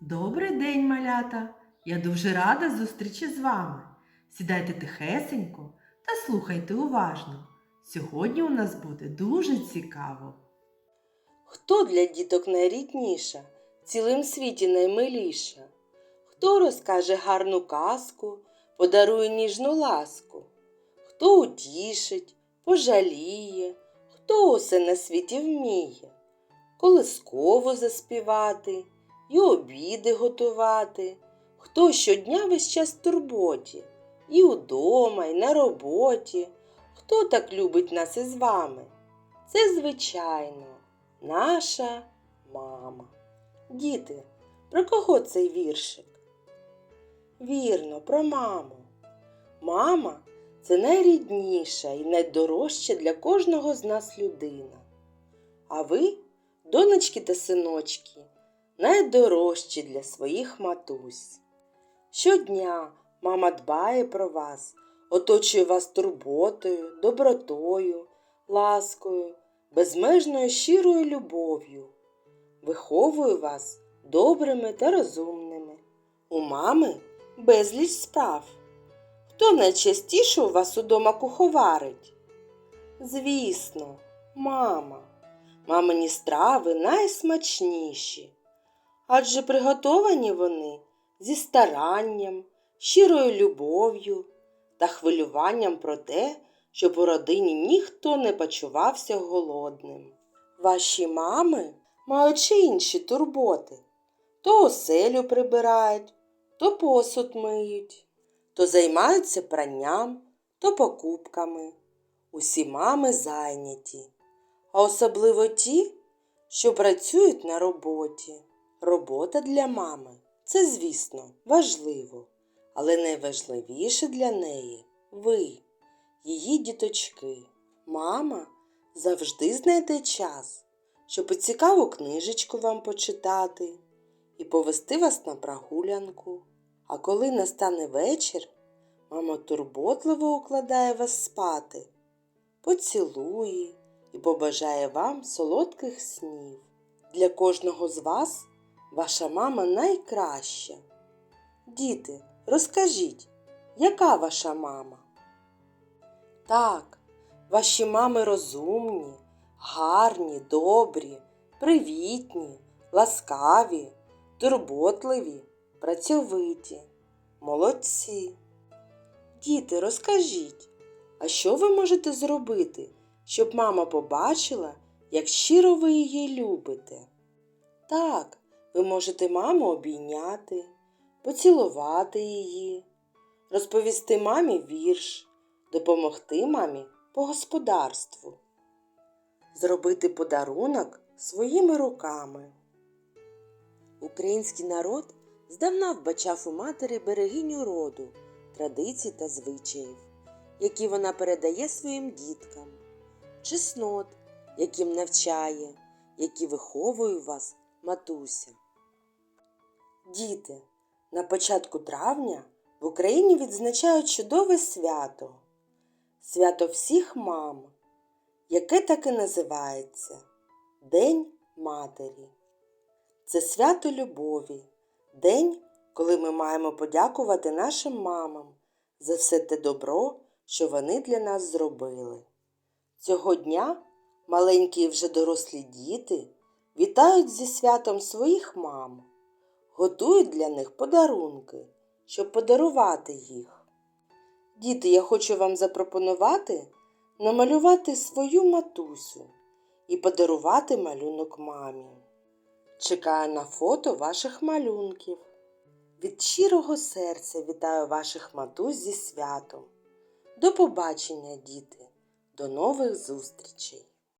Добрий день, малята! Я дуже рада зустрічі з вами. Сідайте тихесенько та слухайте уважно. Сьогодні у нас буде дуже цікаво. Хто для діток найрідніша, в цілим світі наймиліша? Хто розкаже гарну казку, подарує ніжну ласку? Хто утішить, пожаліє, хто усе на світі вміє? Колисково заспівати і обіди готувати, хто щодня весь час в турботі, і удома, і на роботі, хто так любить нас із вами? Це звичайно наша мама. Діти, про кого цей віршик? Вірно, про маму. Мама це найрідніша і найдорожча для кожного з нас людина. А ви, донечки та синочки, найдорожчі для своїх матусь. Щодня мама дбає про вас, оточує вас турботою, добротою, ласкою, безмежною щирою любов'ю. Виховує вас добрими та розумними. У мами безліч справ. Хто найчастіше у вас удома куховарить? Звісно, мама. Мамині страви найсмачніші. Адже приготовані вони зі старанням, щирою любов'ю та хвилюванням про те, щоб у родині ніхто не почувався голодним. Ваші мами мають ще інші турботи. То оселю прибирають, то посуд миють, то займаються пранням, то покупками. Усі мами зайняті, а особливо ті, що працюють на роботі. Робота для мами це, звісно, важливо, але найважливіше для неї ви, її діточки. Мама завжди знайде час, щоб цікаву книжечку вам почитати і повести вас на прогулянку. А коли настане вечір, мама турботливо укладає вас спати, поцілує і побажає вам солодких снів. Для кожного з вас ваша мама найкраща. Діти, розкажіть, яка ваша мама? Так, ваші мами розумні, гарні, добрі, привітні, ласкаві, турботливі, працьовиті, молодці. Діти, розкажіть, а що ви можете зробити, щоб мама побачила, як щиро ви її любите? Так, ви можете маму обійняти, поцілувати її, розповісти мамі вірш, допомогти мамі по господарству, зробити подарунок своїми руками. Український народ здавна вбачав у матері берегиню роду, традицій та звичаїв, які вона передає своїм діткам, чеснот, яким навчає, які виховує вас матуся. Діти, на початку травня в Україні відзначають чудове свято свято всіх мам, яке так і називається День Матері. Це свято любові, день, коли ми маємо подякувати нашим мамам за все те добро, що вони для нас зробили. Цього дня маленькі і вже дорослі діти вітають зі святом своїх мам, готують для них подарунки, щоб подарувати їх. Діти, я хочу вам запропонувати намалювати свою матусю і подарувати малюнок мамі. Чекаю на фото ваших малюнків. Від щирого серця вітаю ваших матусь зі святом. До побачення, діти, до нових зустрічей!